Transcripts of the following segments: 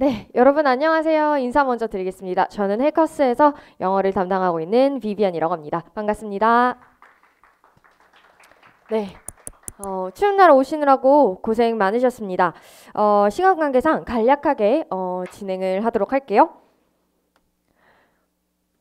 네, 여러분 안녕하세요. 인사 먼저 드리겠습니다. 저는 해커스에서 영어를 담당하고 있는 비비안이라고 합니다. 반갑습니다. 네. 어, 추운 날 오시느라고 고생 많으셨습니다. 어, 시간 관계상 간략하게 어, 진행을 하도록 할게요.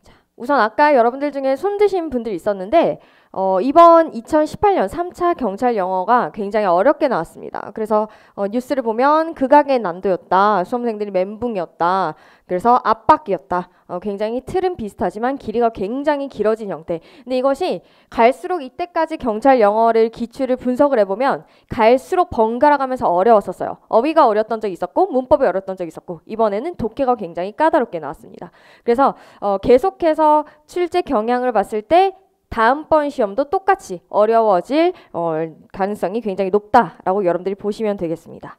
자, 우선 아까 여러분들 중에 손 드신 분들 있었는데 어, 이번 2018년 3차 경찰 영어가 굉장히 어렵게 나왔습니다. 그래서 어, 뉴스를 보면 극악의 난도였다. 수험생들이 멘붕이었다. 그래서 압박이었다. 어, 굉장히 틀은 비슷하지만 길이가 굉장히 길어진 형태. 근데 이것이 갈수록 이때까지 경찰 영어를 기출을 분석을 해보면 갈수록 번갈아가면서 어려웠었어요. 어휘가 어렸던 적이 있었고 문법이 어렸던 적이 있었고 이번에는 독해가 굉장히 까다롭게 나왔습니다. 그래서 어, 계속해서 출제 경향을 봤을 때 다음번 시험도 똑같이 어려워질 어, 가능성이 굉장히 높다라고 여러분들이 보시면 되겠습니다.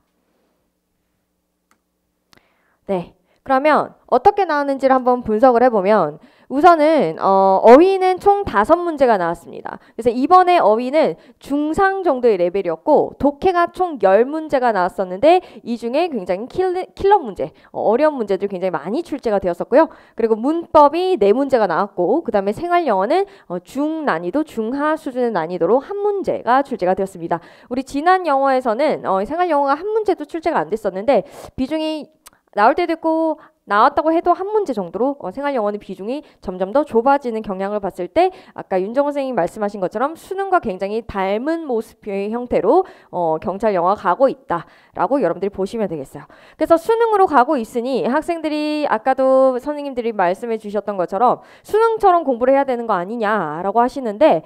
네. 그러면 어떻게 나왔는지를 한번 분석을 해보면 우선은 어, 어휘는 총 다섯 문제가 나왔습니다. 그래서 이번에 어휘는 중상 정도의 레벨이었고 독해가 총 열문제가 나왔었는데 이 중에 굉장히 킬러, 킬러 문제, 어, 어려운 문제들 굉장히 많이 출제가 되었었고요. 그리고 문법이 네 문제가 나왔고 그 다음에 생활 영어는 어, 중난이도, 중하 수준의 난이도로 한 문제가 출제가 되었습니다. 우리 지난 영어에서는 어, 생활 영어가 한 문제도 출제가 안 됐었는데 비중이 나올 때도 있고 나왔다고 해도 한 문제 정도로 어, 생활 영어는 비중이 점점 더 좁아지는 경향을 봤을 때 아까 윤정호 선생님이 말씀하신 것처럼 수능과 굉장히 닮은 모습의 형태로 어, 경찰 영어가 가고 있다라고 여러분들이 보시면 되겠어요. 그래서 수능으로 가고 있으니 학생들이 아까도 선생님들이 말씀해 주셨던 것처럼 수능처럼 공부를 해야 되는 거 아니냐라고 하시는데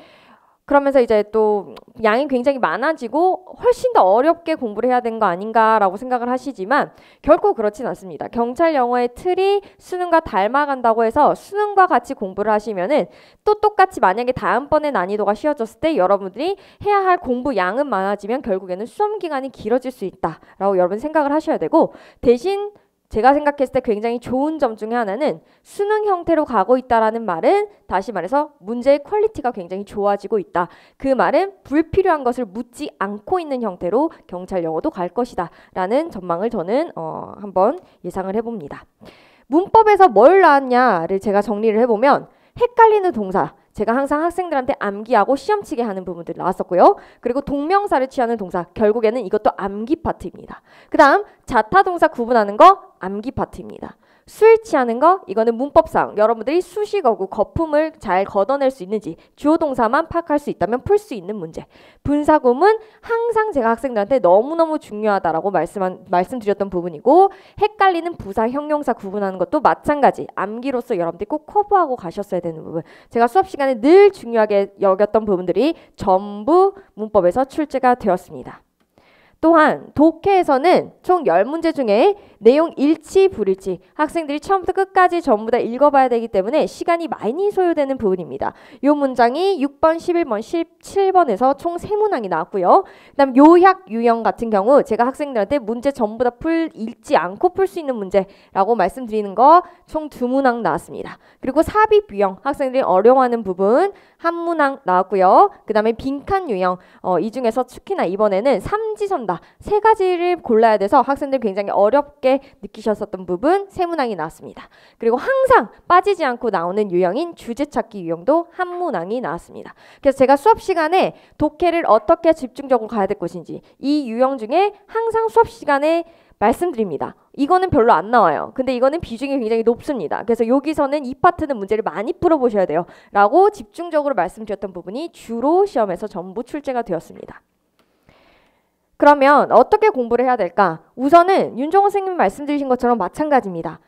그러면서 이제 또 양이 굉장히 많아지고 훨씬 더 어렵게 공부를 해야 되는 거 아닌가라고 생각을 하시지만 결코 그렇진 않습니다. 경찰 영어의 틀이 수능과 닮아간다고 해서 수능과 같이 공부를 하시면은 또 똑같이 만약에 다음번에 난이도가 쉬워졌을 때 여러분들이 해야 할 공부 양은 많아지면 결국에는 수험 기간이 길어질 수 있다라고 여러분 생각을 하셔야 되고 대신 제가 생각했을 때 굉장히 좋은 점 중에 하나는 수능 형태로 가고 있다라는 말은 다시 말해서 문제의 퀄리티가 굉장히 좋아지고 있다. 그 말은 불필요한 것을 묻지 않고 있는 형태로 경찰 영어도 갈 것이다. 라는 전망을 저는 어, 한번 예상을 해봅니다. 문법에서 뭘 나왔냐를 제가 정리를 해보면 헷갈리는 동사, 제가 항상 학생들한테 암기하고 시험치게 하는 부분들 나왔었고요. 그리고 동명사를 취하는 동사 결국에는 이것도 암기 파트입니다. 그 다음 자타 동사 구분하는 거 암기 파트입니다. 스위치하는 거? 이거는 문법상 여러분들이 수식어구 거품을 잘 걷어낼 수 있는지 주어 동사만 파악할 수 있다면 풀 수 있는 문제. 분사구문 항상 제가 학생들한테 너무너무 중요하다라고 말씀한, 말씀드렸던 부분이고 헷갈리는 부사 형용사 구분하는 것도 마찬가지. 암기로서 여러분들이 꼭 커버하고 가셨어야 되는 부분. 제가 수업 시간에 늘 중요하게 여겼던 부분들이 전부 문법에서 출제가 되었습니다. 또한 독해에서는 총 10문제 중에 내용 일치 불일치 학생들이 처음부터 끝까지 전부 다 읽어봐야 되기 때문에 시간이 많이 소요되는 부분입니다. 이 문장이 6번, 11번, 17번에서 총 3문항이 나왔고요. 그 다음 요약, 유형 같은 경우 제가 학생들한테 문제 전부 다 풀 읽지 않고 풀 수 있는 문제라고 말씀드리는 거총 2문항 나왔습니다. 그리고 삽입 유형 학생들이 어려워하는 부분 한 문항 나왔고요. 그 다음에 빈칸 유형 어, 이 중에서 특히나 이번에는 삼지선다 세 가지를 골라야 돼서 학생들 굉장히 어렵게 느끼셨었던 부분 세 문항이 나왔습니다. 그리고 항상 빠지지 않고 나오는 유형인 주제 찾기 유형도 한 문항이 나왔습니다. 그래서 제가 수업 시간에 독해를 어떻게 집중적으로 가야 될 것인지 이 유형 중에 항상 수업 시간에 말씀드립니다. 이거는 별로 안 나와요. 근데 이거는 비중이 굉장히 높습니다. 그래서 여기서는 이 파트는 문제를 많이 풀어보셔야 돼요. 라고 집중적으로 말씀드렸던 부분이 주로 시험에서 전부 출제가 되었습니다. 그러면 어떻게 공부를 해야 될까? 우선은 윤종호 선생님이 말씀드리신 것처럼 마찬가지입니다.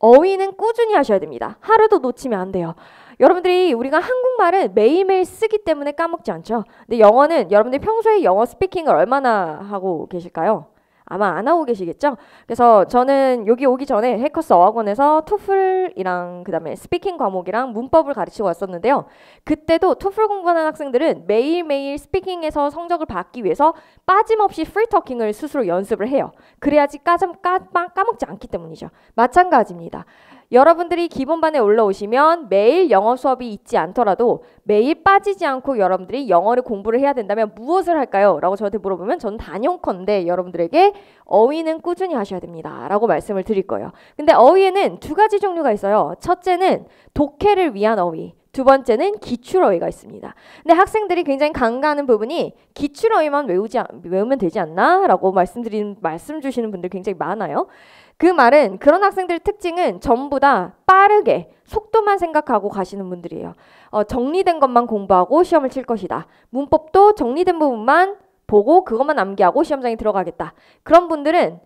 어휘는 꾸준히 하셔야 됩니다. 하루도 놓치면 안 돼요. 여러분들이 우리가 한국말은 매일매일 쓰기 때문에 까먹지 않죠. 근데 영어는 여러분들이 평소에 영어 스피킹을 얼마나 하고 계실까요? 아마 안 하고 계시겠죠? 그래서 저는 여기 오기 전에 해커스 어학원에서 토플이랑 그다음에 스피킹 과목이랑 문법을 가르치고 왔었는데요. 그때도 토플 공부하는 학생들은 매일매일 스피킹에서 성적을 받기 위해서 빠짐없이 프리터킹을 스스로 연습을 해요. 그래야지 까먹지 않기 때문이죠. 마찬가지입니다. 여러분들이 기본반에 올라오시면 매일 영어 수업이 있지 않더라도 매일 빠지지 않고 여러분들이 영어를 공부를 해야 된다면 무엇을 할까요? 라고 저한테 물어보면 저는 단연컨대 여러분들에게 어휘는 꾸준히 하셔야 됩니다. 라고 말씀을 드릴 거예요. 근데 어휘에는 두 가지 종류가 있어요. 첫째는 독해를 위한 어휘. 두 번째는 기출어휘가 있습니다. 근데 학생들이 굉장히 강가하는 부분이 기출어휘만 외우지 외우면 되지 않나? 라고 말씀드린 말씀 주시는 분들 굉장히 많아요. 그 말은 그런 학생들의 특징은 전부 다 빠르게 속도만 생각하고 가시는 분들이에요. 어, 정리된 것만 공부하고 시험을 칠 것이다. 문법도 정리된 부분만 보고 그것만 암기하고 시험장에 들어가겠다. 그런 분들은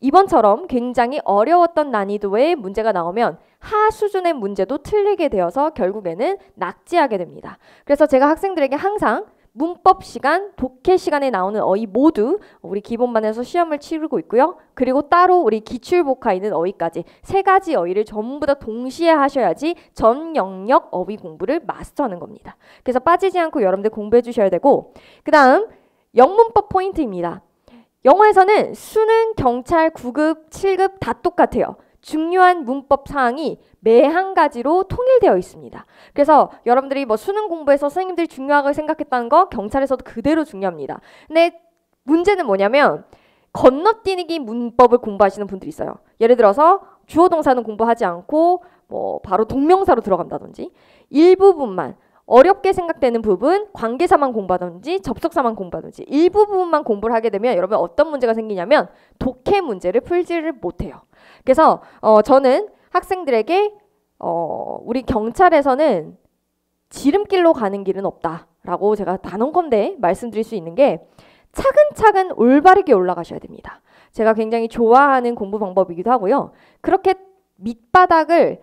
이번처럼 굉장히 어려웠던 난이도의 문제가 나오면 하 수준의 문제도 틀리게 되어서 결국에는 낙지하게 됩니다. 그래서 제가 학생들에게 항상 문법 시간, 독해 시간에 나오는 어휘 모두 우리 기본반에서 시험을 치르고 있고요. 그리고 따로 우리 기출복화 있는 어휘까지 세 가지 어휘를 전부 다 동시에 하셔야지 전 영역 어휘 공부를 마스터하는 겁니다. 그래서 빠지지 않고 여러분들 공부해 주셔야 되고 그 다음 영문법 포인트입니다. 영어에서는 수능, 경찰, 9급, 7급 다 똑같아요. 중요한 문법 사항이 매 한 가지로 통일되어 있습니다. 그래서 여러분들이 뭐 수능 공부에서 선생님들이 중요하게 생각했다는 거 경찰에서도 그대로 중요합니다. 근데 문제는 뭐냐면 건너뛰기 문법을 공부하시는 분들이 있어요. 예를 들어서 주어 동사는 공부하지 않고 뭐 바로 동명사로 들어간다든지 일부분만 어렵게 생각되는 부분 관계사만 공부하든지 접속사만 공부하든지 일부 분만 공부를 하게 되면 여러분 어떤 문제가 생기냐면 독해 문제를 풀지를 못해요. 그래서 어, 저는 학생들에게 어, 우리 경찰에서는 지름길로 가는 길은 없다라고 제가 단언컨대 말씀드릴 수 있는 게 차근차근 올바르게 올라가셔야 됩니다. 제가 굉장히 좋아하는 공부 방법이기도 하고요. 그렇게 밑바닥을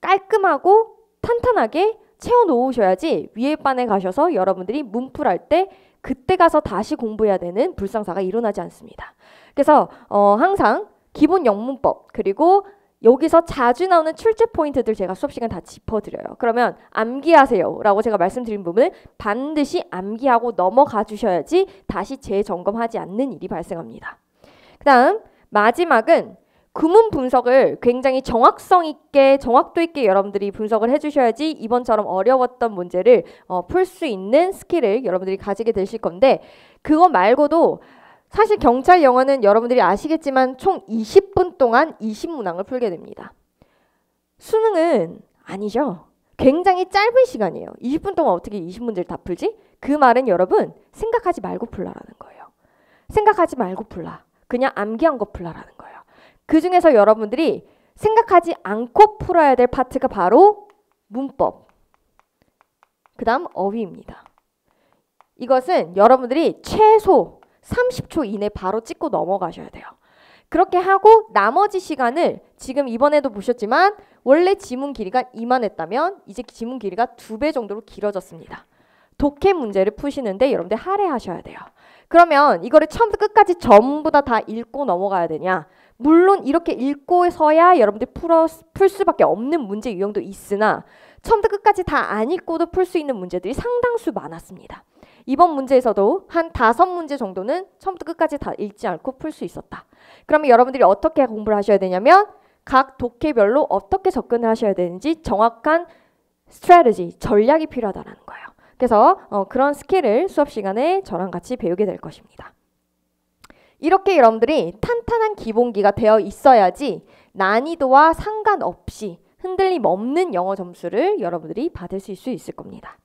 깔끔하고 탄탄하게 채워 놓으셔야지 위에 반에 가셔서 여러분들이 문풀할 때 그때 가서 다시 공부해야 되는 불상사가 일어나지 않습니다. 그래서 어, 항상 기본 영문법 그리고 여기서 자주 나오는 출제 포인트들 제가 수업 시간 다 짚어드려요. 그러면 암기하세요라고 제가 말씀드린 부분은 반드시 암기하고 넘어가 주셔야지 다시 재점검하지 않는 일이 발생합니다. 그다음 마지막은 구문 분석을 굉장히 정확성 있게 정확도 있게 여러분들이 분석을 해주셔야지 이번처럼 어려웠던 문제를 어, 풀 수 있는 스킬을 여러분들이 가지게 되실 건데 그거 말고도 사실 경찰 영어는 여러분들이 아시겠지만 총 20분 동안 20문항을 풀게 됩니다. 수능은 아니죠. 굉장히 짧은 시간이에요. 20분 동안 어떻게 20문제를 다 풀지? 그 말은 여러분 생각하지 말고 풀라라는 거예요. 생각하지 말고 풀라. 그냥 암기한 거 풀라라는 거예요. 그 중에서 여러분들이 생각하지 않고 풀어야 될 파트가 바로 문법. 그 다음 어휘입니다. 이것은 여러분들이 최소 30초 이내 바로 찍고 넘어가셔야 돼요. 그렇게 하고 나머지 시간을 지금 이번에도 보셨지만 원래 지문 길이가 이만했다면 이제 지문 길이가 두 배 정도로 길어졌습니다. 독해 문제를 푸시는데 여러분들 할애하셔야 돼요. 그러면 이거를 처음부터 끝까지 전부 다 다 읽고 넘어가야 되냐? 물론 이렇게 읽고서야 여러분들 풀어, 풀 수밖에 없는 문제 유형도 있으나 처음부터 끝까지 다 안 읽고도 풀 수 있는 문제들이 상당수 많았습니다. 이번 문제에서도 한 다섯 문제 정도는 처음부터 끝까지 다 읽지 않고 풀 수 있었다. 그러면 여러분들이 어떻게 공부를 하셔야 되냐면 각 독해별로 어떻게 접근을 하셔야 되는지 정확한 스트레지, 전략이 필요하다는 거예요. 그래서 어, 그런 스킬을 수업 시간에 저랑 같이 배우게 될 것입니다. 이렇게 여러분들이 탄탄한 기본기가 되어 있어야지 난이도와 상관없이 흔들림 없는 영어 점수를 여러분들이 받을 수 있을 겁니다.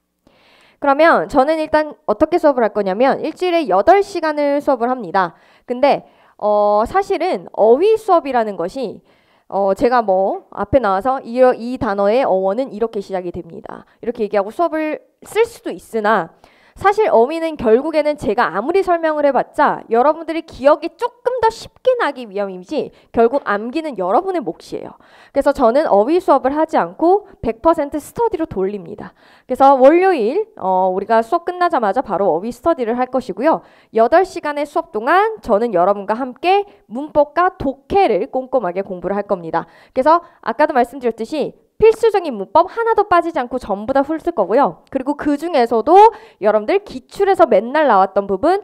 그러면 저는 일단 어떻게 수업을 할 거냐면 일주일에 8시간을 수업을 합니다. 근데 어 사실은 어휘 수업이라는 것이 어 제가 뭐 앞에 나와서 이, 이 단어의 어원은 이렇게 시작이 됩니다. 이렇게 얘기하고 수업을 쓸 수도 있으나 사실 어미는 결국에는 제가 아무리 설명을 해봤자 여러분들이 기억이 조금 더 쉽게 나기 위함이지 결국 암기는 여러분의 몫이에요. 그래서 저는 어휘 수업을 하지 않고 100% 스터디로 돌립니다. 그래서 월요일 어, 우리가 수업 끝나자마자 바로 어휘 스터디를 할 것이고요. 8시간의 수업 동안 저는 여러분과 함께 문법과 독해를 꼼꼼하게 공부를 할 겁니다. 그래서 아까도 말씀드렸듯이 필수적인 문법 하나도 빠지지 않고 전부 다 훑을 거고요. 그리고 그 중에서도 여러분들 기출에서 맨날 나왔던 부분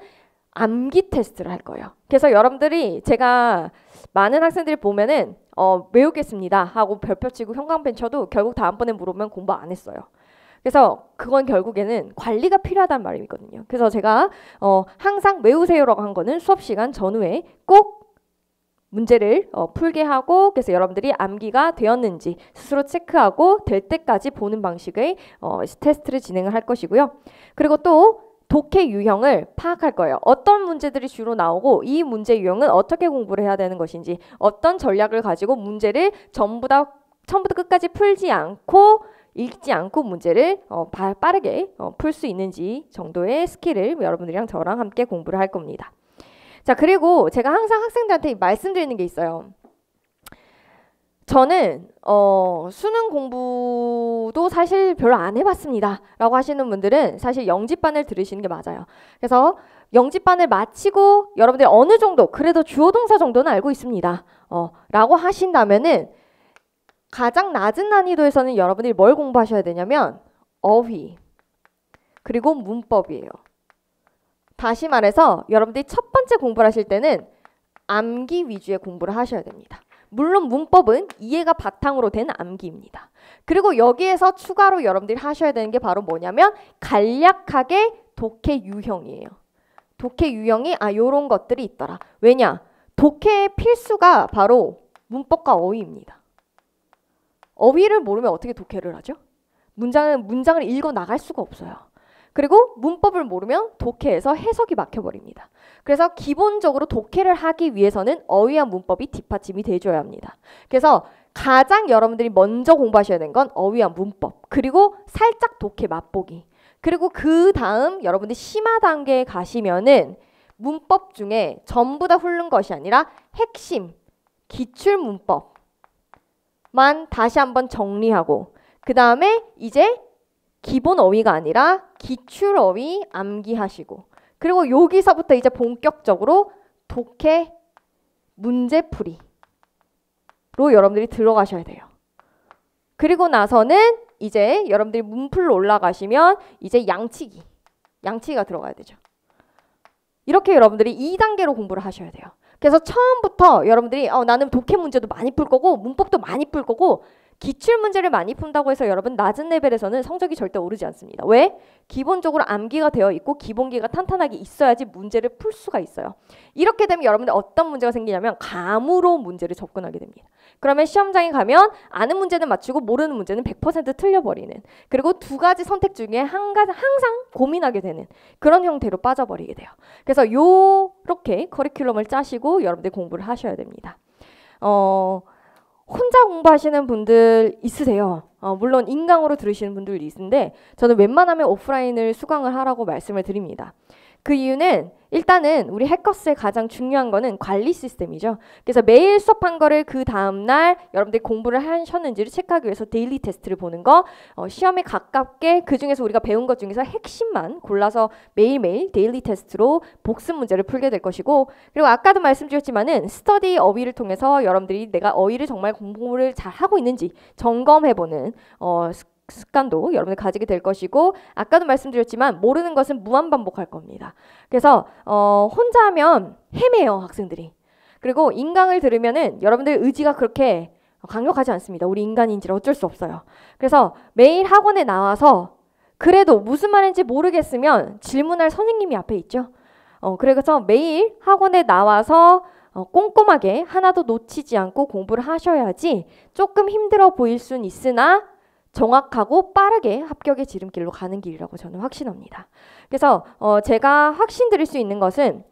암기 테스트를 할 거예요. 그래서 여러분들이 제가 많은 학생들이 보면은 어, 외우겠습니다 하고 별표 치고 형광펜 쳐도 결국 다음번에 물으면 공부 안 했어요. 그래서 그건 결국에는 관리가 필요하다는 말이거든요. 그래서 제가 어, 항상 외우세요라고 한 거는 수업 시간 전후에 꼭 문제를 어, 풀게 하고 그래서 여러분들이 암기가 되었는지 스스로 체크하고 될 때까지 보는 방식의 어, 테스트를 진행을 할 것이고요. 그리고 또 독해 유형을 파악할 거예요. 어떤 문제들이 주로 나오고 이 문제 유형은 어떻게 공부를 해야 되는 것인지 어떤 전략을 가지고 문제를 전부 다 처음부터 끝까지 풀지 않고 읽지 않고 문제를 어, 바, 빠르게 어, 풀 수 있는지 정도의 스킬을 여러분들이랑 저랑 함께 공부를 할 겁니다. 자 그리고 제가 항상 학생들한테 말씀드리는 게 있어요. 저는 어, 수능 공부도 사실 별로 안 해봤습니다. 라고 하시는 분들은 사실 영집반을 들으시는 게 맞아요. 그래서 영집반을 마치고 여러분들이 어느 정도 그래도 주어 동사 정도는 알고 있습니다. 어, 라고 하신다면은 가장 낮은 난이도에서는 여러분들이 뭘 공부하셔야 되냐면 어휘 그리고 문법이에요. 다시 말해서 여러분들이 첫 번째 공부를 하실 때는 암기 위주의 공부를 하셔야 됩니다. 물론 문법은 이해가 바탕으로 된 암기입니다. 그리고 여기에서 추가로 여러분들이 하셔야 되는 게 바로 뭐냐면 간략하게 독해 유형이에요. 독해 유형이 아 요런 것들이 있더라. 왜냐? 독해의 필수가 바로 문법과 어휘입니다. 어휘를 모르면 어떻게 독해를 하죠? 문장은 문장을 읽어 나갈 수가 없어요. 그리고 문법을 모르면 독해에서 해석이 막혀버립니다. 그래서 기본적으로 독해를 하기 위해서는 어휘와 문법이 뒷받침이 돼줘야 합니다. 그래서 가장 여러분들이 먼저 공부하셔야 되는 건 어휘와 문법 그리고 살짝 독해 맛보기 그리고 그 다음 여러분들 심화 단계에 가시면은 문법 중에 전부 다 훑는 것이 아니라 핵심 기출 문법만 다시 한번 정리하고 그 다음에 이제 기본 어휘가 아니라 기출 어휘 암기하시고 그리고 여기서부터 이제 본격적으로 독해 문제풀이로 여러분들이 들어가셔야 돼요. 그리고 나서는 이제 여러분들이 문풀로 올라가시면 이제 양치기 양치기가 들어가야 되죠. 이렇게 여러분들이 2단계로 공부를 하셔야 돼요. 그래서 처음부터 여러분들이 어, 나는 독해 문제도 많이 풀 거고 문법도 많이 풀 거고 기출 문제를 많이 푼다고 해서 여러분 낮은 레벨에서는 성적이 절대 오르지 않습니다. 왜? 기본적으로 암기가 되어 있고 기본기가 탄탄하게 있어야지 문제를 풀 수가 있어요. 이렇게 되면 여러분들 어떤 문제가 생기냐면 감으로 문제를 접근하게 됩니다. 그러면 시험장에 가면 아는 문제는 맞추고 모르는 문제는 100% 틀려버리는 그리고 두 가지 선택 중에 한 가지 항상 고민하게 되는 그런 형태로 빠져버리게 돼요. 그래서 요렇게 커리큘럼을 짜시고 여러분들 공부를 하셔야 됩니다. 어... 혼자 공부하시는 분들 있으세요. 어, 물론 인강으로 들으시는 분들 있는데 저는 웬만하면 오프라인을 수강을 하라고 말씀을 드립니다. 그 이유는 일단은 우리 해커스의 가장 중요한 거는 관리 시스템이죠. 그래서 매일 수업한 거를 그 다음 날 여러분들이 공부를 하셨는지를 체크하기 위해서 데일리 테스트를 보는 거 어, 시험에 가깝게 그 중에서 우리가 배운 것 중에서 핵심만 골라서 매일매일 데일리 테스트로 복습 문제를 풀게 될 것이고 그리고 아까도 말씀드렸지만은 스터디 어휘를 통해서 여러분들이 내가 어휘를 정말 공부를 잘 하고 있는지 점검해보는 어, 습관도 여러분이 가지게 될 것이고 아까도 말씀드렸지만 모르는 것은 무한 반복할 겁니다. 그래서 어, 혼자 하면 헤매요 학생들이. 그리고 인강을 들으면은 여러분들 의지가 그렇게 강력하지 않습니다. 우리 인간인지라 어쩔 수 없어요. 그래서 매일 학원에 나와서 그래도 무슨 말인지 모르겠으면 질문할 선생님이 앞에 있죠. 어, 그래서 매일 학원에 나와서 어, 꼼꼼하게 하나도 놓치지 않고 공부를 하셔야지 조금 힘들어 보일 순 있으나 정확하고 빠르게 합격의 지름길로 가는 길이라고 저는 확신합니다. 그래서 어 제가 확신 드릴 수 있는 것은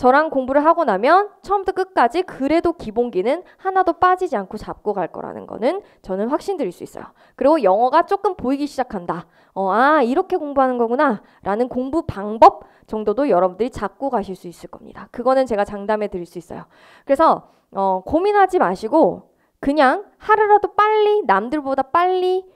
저랑 공부를 하고 나면 처음부터 끝까지 그래도 기본기는 하나도 빠지지 않고 잡고 갈 거라는 거는 저는 확신 드릴 수 있어요. 그리고 영어가 조금 보이기 시작한다. 어, 아, 이렇게 공부하는 거구나. 라는 공부 방법 정도도 여러분들이 잡고 가실 수 있을 겁니다. 그거는 제가 장담해 드릴 수 있어요. 그래서 어, 고민하지 마시고 그냥 하루라도 빨리 남들보다 빨리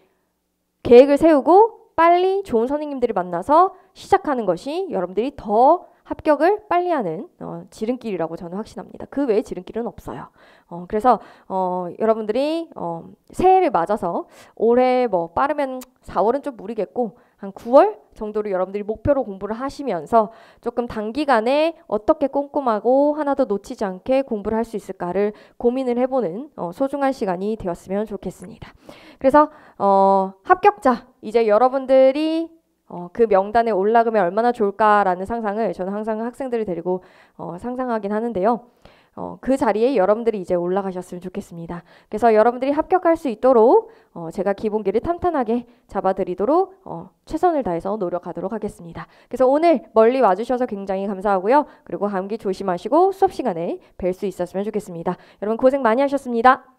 계획을 세우고 빨리 좋은 선생님들을 만나서 시작하는 것이 여러분들이 더 합격을 빨리 하는 어, 지름길이라고 저는 확신합니다. 그 외에 지름길은 없어요. 어, 그래서 어, 여러분들이 어, 새해를 맞아서 올해 뭐 빠르면 4월은 좀 무리겠고 한 9월 정도로 여러분들이 목표로 공부를 하시면서 조금 단기간에 어떻게 꼼꼼하고 하나도 놓치지 않게 공부를 할 수 있을까를 고민을 해보는 어, 소중한 시간이 되었으면 좋겠습니다. 그래서 어, 합격자 이제 여러분들이 어, 그 명단에 올라가면 얼마나 좋을까라는 상상을 저는 항상 학생들을 데리고 어, 상상하긴 하는데요. 어, 그 자리에 여러분들이 이제 올라가셨으면 좋겠습니다. 그래서 여러분들이 합격할 수 있도록 어, 제가 기본기를 탄탄하게 잡아드리도록 어, 최선을 다해서 노력하도록 하겠습니다. 그래서 오늘 멀리 와주셔서 굉장히 감사하고요. 그리고 감기 조심하시고 수업 시간에 뵐 수 있었으면 좋겠습니다. 여러분 고생 많이 하셨습니다.